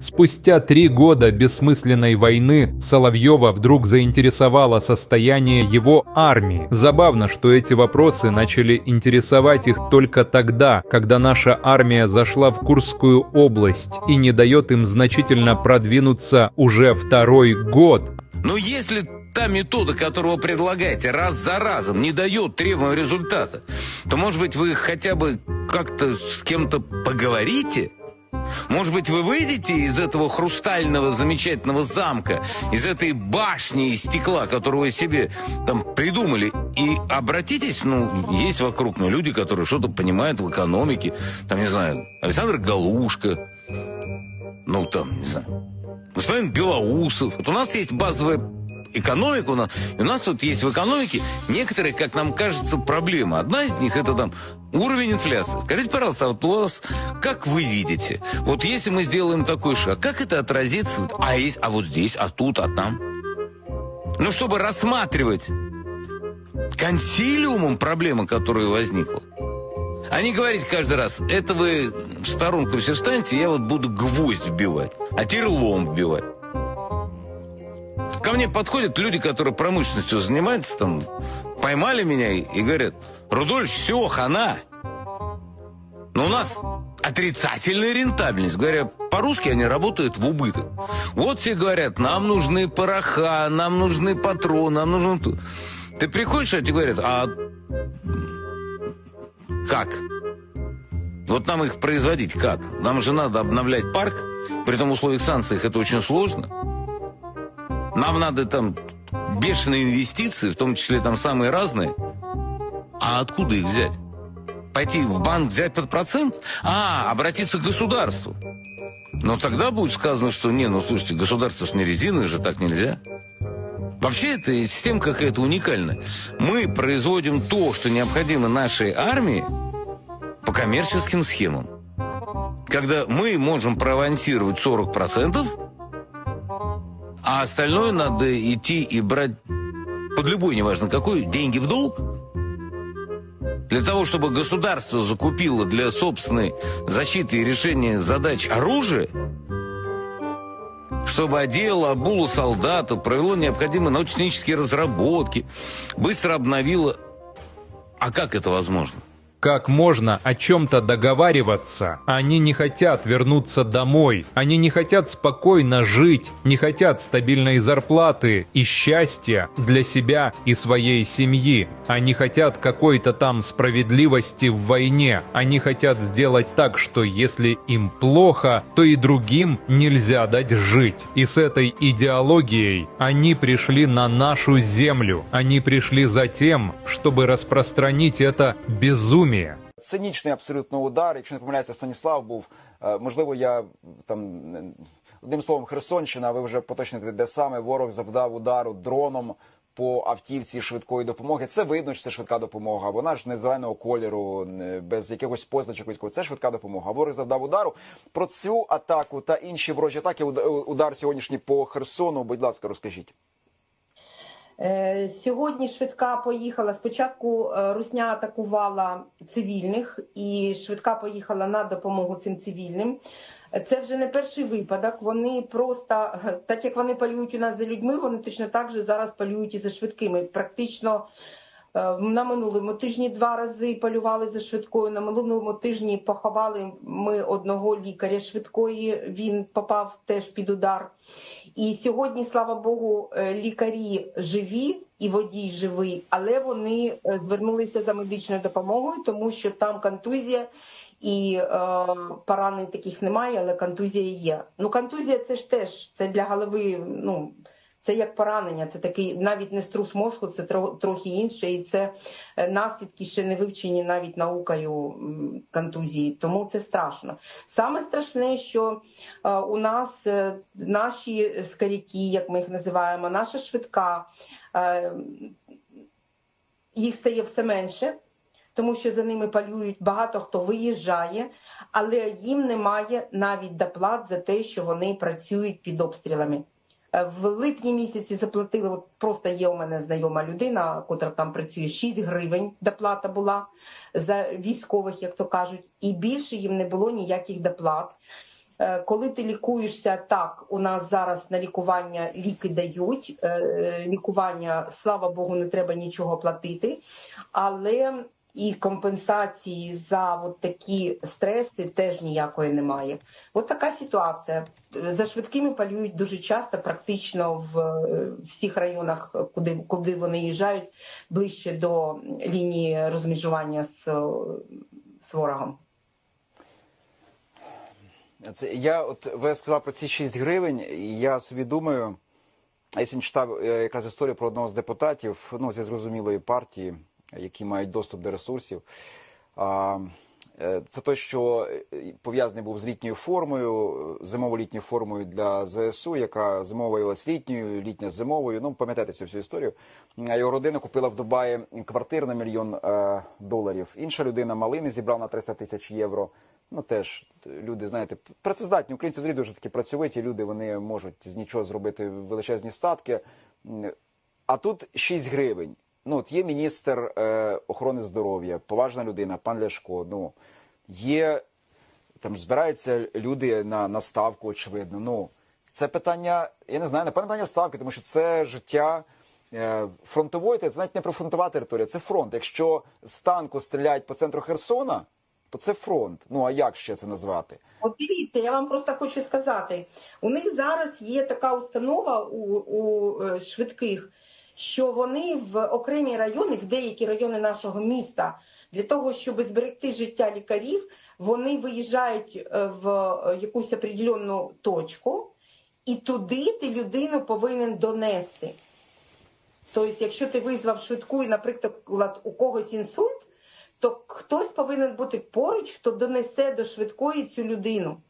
Спустя три года бессмысленной войны Соловьева вдруг заинтересовало состояние его армии. Забавно, что эти вопросы начали интересовать их только тогда, когда наша армия зашла в Курскую область и не дает им значительно продвинуться уже второй год. Но если та метода, которую вы предлагаете, раз за разом не дает требуемого результата, то, может быть, вы хотя бы как-то с кем-то поговорите? Может быть, вы выйдете из этого хрустального замечательного замка, из этой башни из стекла, которую вы себе там придумали, и обратитесь, ну, есть вокруг, ну, люди, которые что-то понимают в экономике, там, не знаю, Александр Галушка, ну, там, не знаю, господин Белоусов. Вот у нас есть базовая экономика у нас. У нас тут есть в экономике некоторые, как нам кажется, проблемы. Одна из них это там уровень инфляции. Скажите, пожалуйста, вот у вас, как вы видите, вот если мы сделаем такой шаг, как это отразится? А, есть, а вот здесь, а тут, а там? Ну, чтобы рассматривать консилиумом проблемы, которая возникла. А не говорить каждый раз, это вы в сторонку все встаньте, я вот буду гвоздь вбивать, а теперь лом вбивать. Ко мне подходят люди, которые промышленностью занимаются, там, поймали меня и, говорят, Рудольф, все, хана. Но у нас отрицательная рентабельность. Говоря по-русски, они работают в убыток. Вот все говорят, нам нужны пороха, нам нужны патроны, нам нужно... Ты приходишь, а тебе говорят, а как? Вот нам их производить как? Нам же надо обновлять парк, при том условиях санкций это очень сложно. Нам надо там бешеные инвестиции, в том числе там самые разные. А откуда их взять? Пойти в банк взять под процент? А, обратиться к государству. Но тогда будет сказано, что не, ну слушайте, государство ж не резиновое же, так нельзя. Вообще эта система какая-то уникальная. Мы производим то, что необходимо нашей армии по коммерческим схемам. Когда мы можем проавансировать 40%, а остальное надо идти и брать под любой, неважно какой, деньги в долг. Для того, чтобы государство закупило для собственной защиты и решения задач оружие, чтобы одело, обуло солдата, провело необходимые научно-технические разработки, быстро обновило. А как это возможно? Как можно о чем-то договариваться? Они не хотят вернуться домой. Они не хотят спокойно жить, не хотят стабильной зарплаты и счастья для себя и своей семьи. Они хотят какой-то там справедливости в войне. Они хотят сделать так, что если им плохо, то и другим нельзя дать жить. И с этой идеологией они пришли на нашу землю. Они пришли за тем, чтобы распространить это безумие Цинічний абсолютно удар. Якщо не помиляється, Станіслав був. Е, Можливо, я там одним словом Херсонщина, ви вже поточните, де саме ворог завдав удару дроном по автівці швидкої допомоги. Це видно, що це швидка допомога. Вона ж не зеленого кольору, без якихось позначок. Це швидка допомога. Ворог завдав удару. Про цю атаку та інші ворожі атаки, уд- удар сьогоднішній по Херсону. Будь ласка, розкажіть. Е, Сьогодні швидка поїхала. Спочатку е, Русня атакувала цивільних, і швидка поїхала на допомогу цим цивільним. Це вже не перший випадок. Вони просто, так як вони полюють у нас за людьми, вони точно так же зараз полюють і за швидкими. Практично на минулому тижні два рази полювали за швидкою. На минулому тижні поховали ми одного лікаря швидкої. Він попав теж під удар. І сьогодні, слава Богу, е, лікарі живі і водій живий, але вони е, звернулися за медичною допомогою, тому що там контузія і е, поранень таких немає, але контузія є. Ну, контузія це ж теж це для голови. Ну це як поранення, це такий навіть не струс мозку, це трохи інше, і це е, наслідки ще не вивчені навіть наукою контузії. Тому це страшно. Саме страшне, що е, у нас е, наші скаряки, як ми їх називаємо, наша швидка, їх стає все менше. Тому що за ними полюють багато хто виїжджає, але їм немає навіть доплат за те, що вони працюють під обстрілами. Е, В липні місяці заплатили, от просто є у мене знайома людина, котра там працює 6 гривень доплата була за військових, як то кажуть, і більше їм не було ніяких доплат. Е, Коли ти лікуєшся так, у нас зараз на лікування ліки дають. е, Лікування, слава Богу, не треба нічого платити, але і компенсації за от такі стреси теж ніякої немає. От така ситуація. За швидкими полюють дуже часто, практично в е, всіх районах, куди, куди вони їжджають, ближче до лінії розмежування з, е, з ворогом. Це я от ви сказали про ці 6 гривень, і я собі думаю, я сьогодні читав е, якраз історію про одного з депутатів, ну зі зрозумілої партії, які мають доступ до ресурсів. Е, Це той, що е, пов'язаний був з літньою формою, зимово-літньою формою для ЗСУ, яка зимова виявилась літньою, літня зимовою. Ну, пам'ятаєте цю всю історію. Його родина купила в Дубаї квартиру на мільйон е, доларів. Інша людина малини зібрав на 300 тисяч євро. Ну теж люди, знаєте, працездатні. Українці взагалі дуже такі працьовиті люди, вони можуть з нічого зробити величезні статки. А тут 6 гривень. Ну, от є міністр е, охорони здоров'я, поважна людина, пан Ляшко. Ну, є там збираються люди на, на ставку, очевидно. Ну, це питання, я не знаю, напевно, питання ставки, тому що це життя е, фронтової, це навіть не прифронтова територія, це фронт. Якщо з танку стріляють по центру Херсона, то це фронт. Ну а як ще це назвати? От дивіться, я вам просто хочу сказати: у них зараз є така установа у, у е, швидких, що вони в окремі райони, в деякі райони нашого міста, для того, щоб зберегти життя лікарів, вони виїжджають е, в е, якусь определенну точку, і туди ти людину повинен донести. Тобто, якщо ти визвав швидку і, наприклад, у когось інсульт, то хтось повинен бути поруч, хто донесе до швидкої цю людину.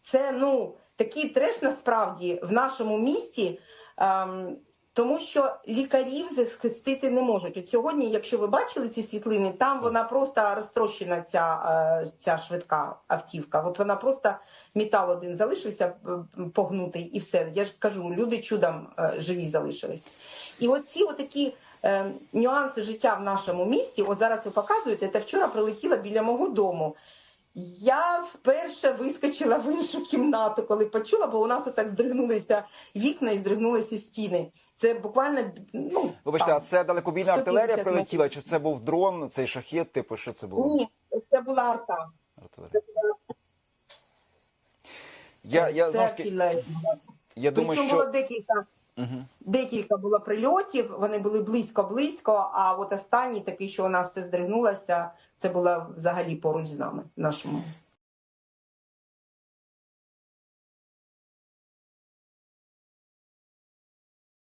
Це ну такий треш насправді в нашому місті, ем, тому що лікарів захистити не можуть. От сьогодні, якщо ви бачили ці світлини, там вона просто розтрощена, ця, е, ця швидка автівка. От вона просто метал один залишився е, погнутий, і все. Я ж кажу, люди чудом е, живі залишились. І оці отакі е, нюанси життя в нашому місті, от зараз ви показуєте, та вчора прилетіла біля мого дому. Я вперше вискочила в іншу кімнату, коли почула, бо у нас отак здригнулися вікна і здригнулися стіни. Це буквально ну Вибачте, там, а це далекобійна артилерія прилетіла, чи це був дрон, цей шахет, типу, що це було? ні, це була арта. Артилерія. Я, я, це артилерія. я думаю, Причому було декілька. Декілька було прильотів, вони були близько-близько. А от останній такий, що у нас все здригнулося, це було взагалі поруч з нами нашому